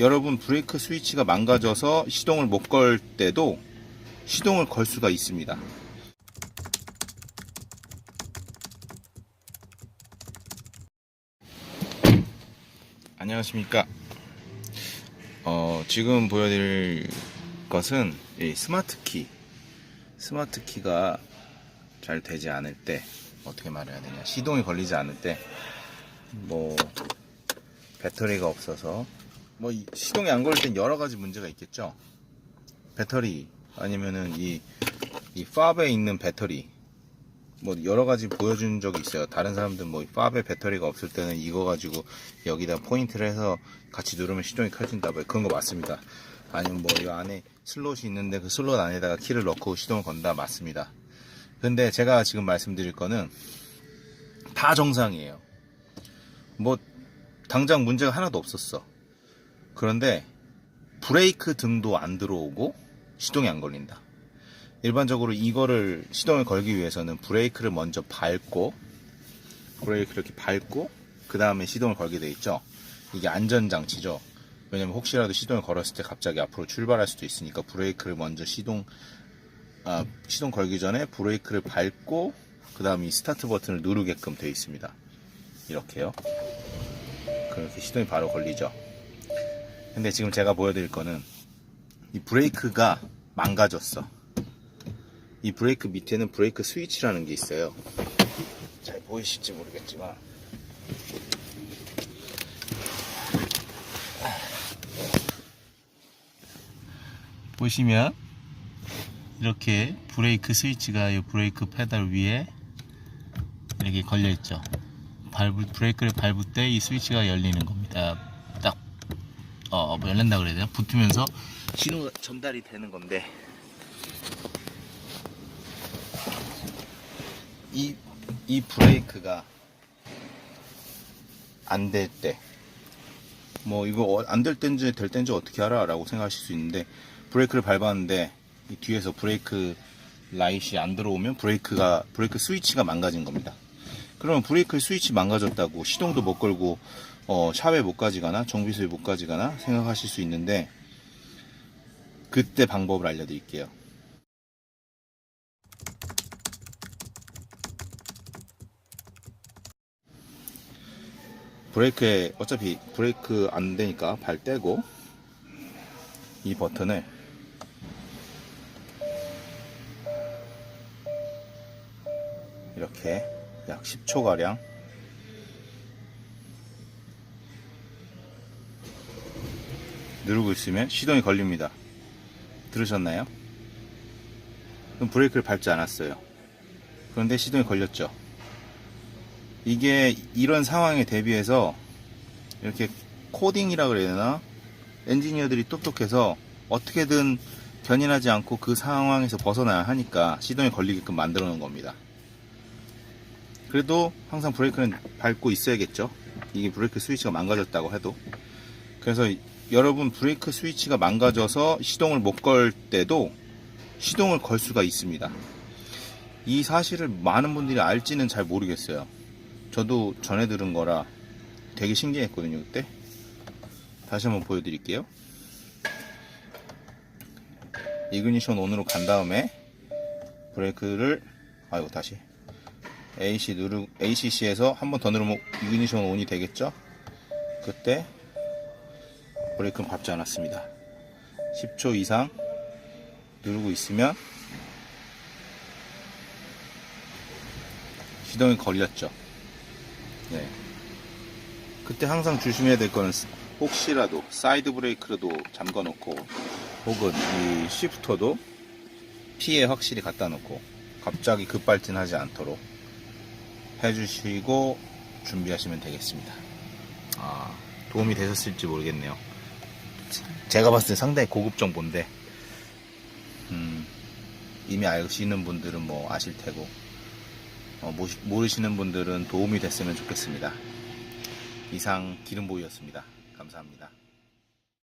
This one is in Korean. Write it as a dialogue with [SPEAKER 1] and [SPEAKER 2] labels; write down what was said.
[SPEAKER 1] 여러분 브레이크 스위치가 망가져서 시동을 못 걸 때도 시동을 걸 수가 있습니다. 안녕하십니까. 어, 지금 보여드릴 것은 이 스마트 키. 스마트 키가 잘 되지 않을 때, 어떻게 말해야 되냐. 시동이 걸리지 않을 때, 뭐, 배터리가 없어서, 뭐, 이 시동이 안 걸릴 땐 여러 가지 문제가 있겠죠. 배터리, 아니면은 이, 이 팝에 있는 배터리, 뭐 여러 가지 보여준 적이 있어요. 다른 사람들 뭐 팝에 배터리가 없을 때는 이거 가지고 여기다 포인트를 해서 같이 누르면 시동이 켜진다. 뭐 그런 거 맞습니다. 아니면 뭐 이 안에 슬롯이 있는데 그 슬롯 안에다가 키를 넣고 시동을 건다 맞습니다. 근데 제가 지금 말씀드릴 거는 다 정상이에요. 뭐 당장 문제가 하나도 없었어. 그런데 브레이크 등도 안 들어오고 시동이 안 걸린다. 일반적으로 이거를 시동을 걸기 위해서는 브레이크를 먼저 밟고 브레이크를 이렇게 밟고 그 다음에 시동을 걸게 돼 있죠. 이게 안전장치죠. 왜냐면 혹시라도 시동을 걸었을 때 갑자기 앞으로 출발할 수도 있으니까 브레이크를 먼저 시동 아, 시동 걸기 전에 브레이크를 밟고 그 다음에 이 스타트 버튼을 누르게끔 되어 있습니다. 이렇게요. 그렇게 시동이 바로 걸리죠. 근데 지금 제가 보여드릴 거는 이 브레이크가 망가졌어. 이 브레이크 밑에는 브레이크 스위치라는 게 있어요. 잘 보이실지 모르겠지만. 보시면 이렇게 브레이크 스위치가 이 브레이크 페달 위에 이렇게 걸려 있죠. 브레이크를 밟을 때 이 스위치가 열리는 겁니다. 딱 어, 뭐 열린다 그래야 되나? 붙으면서 신호가 전달이 되는 건데 이, 이 브레이크가 안 될 때, 뭐 이거 안될 땐지 될 땐지 어떻게 알아? 라고 생각하실 수 있는데, 브레이크를 밟았는데, 이 뒤에서 브레이크 라이트이 안 들어오면 브레이크가, 브레이크 스위치가 망가진 겁니다. 그러면 브레이크 스위치 망가졌다고 시동도 못 걸고, 어, 샵에 못 가지거나 정비소에 못 가지거나 생각하실 수 있는데, 그때 방법을 알려드릴게요. 브레이크에 어차피 브레이크 안 되니까 발 떼고 이 버튼을 이렇게 약 10초 가량 누르고 있으면 시동이 걸립니다. 들으셨나요? 그럼 브레이크를 밟지 않았어요. 그런데 시동이 걸렸죠. 이게 이런 상황에 대비해서 이렇게 코딩이라 그래야 되나? 엔지니어들이 똑똑해서 어떻게든 견인하지 않고 그 상황에서 벗어나야 하니까 시동이 걸리게끔 만들어 놓은 겁니다. 그래도 항상 브레이크는 밟고 있어야겠죠. 이게 브레이크 스위치가 망가졌다고 해도. 그래서 여러분 브레이크 스위치가 망가져서 시동을 못 걸 때도 시동을 걸 수가 있습니다. 이 사실을 많은 분들이 알지는 잘 모르겠어요. 저도 전해 들은 거라 되게 신기했거든요, 그때. 다시 한번 보여드릴게요. 이그니션 온으로 간 다음에 브레이크를, 아이고, 다시. AC 누르, ACC에서 한 번 더 누르면 이그니션 온이 되겠죠? 그때 브레이크는 밟지 않았습니다. 10초 이상 누르고 있으면 시동이 걸렸죠. 네. 그때 항상 조심해야 될 거는 혹시라도 사이드 브레이크라도 잠궈 놓고 혹은 이 시프터도 피에 확실히 갖다 놓고 갑자기 급발진하지 않도록 해주시고 준비하시면 되겠습니다. 아, 도움이 되셨을지 모르겠네요. 제가 봤을 때 상당히 고급 정보인데, 음, 이미 아시는 분들은 뭐 아실 테고, 어, 모르시는 분들은 도움이 됐으면 좋겠습니다. 이상 기름보이였습니다. 감사합니다.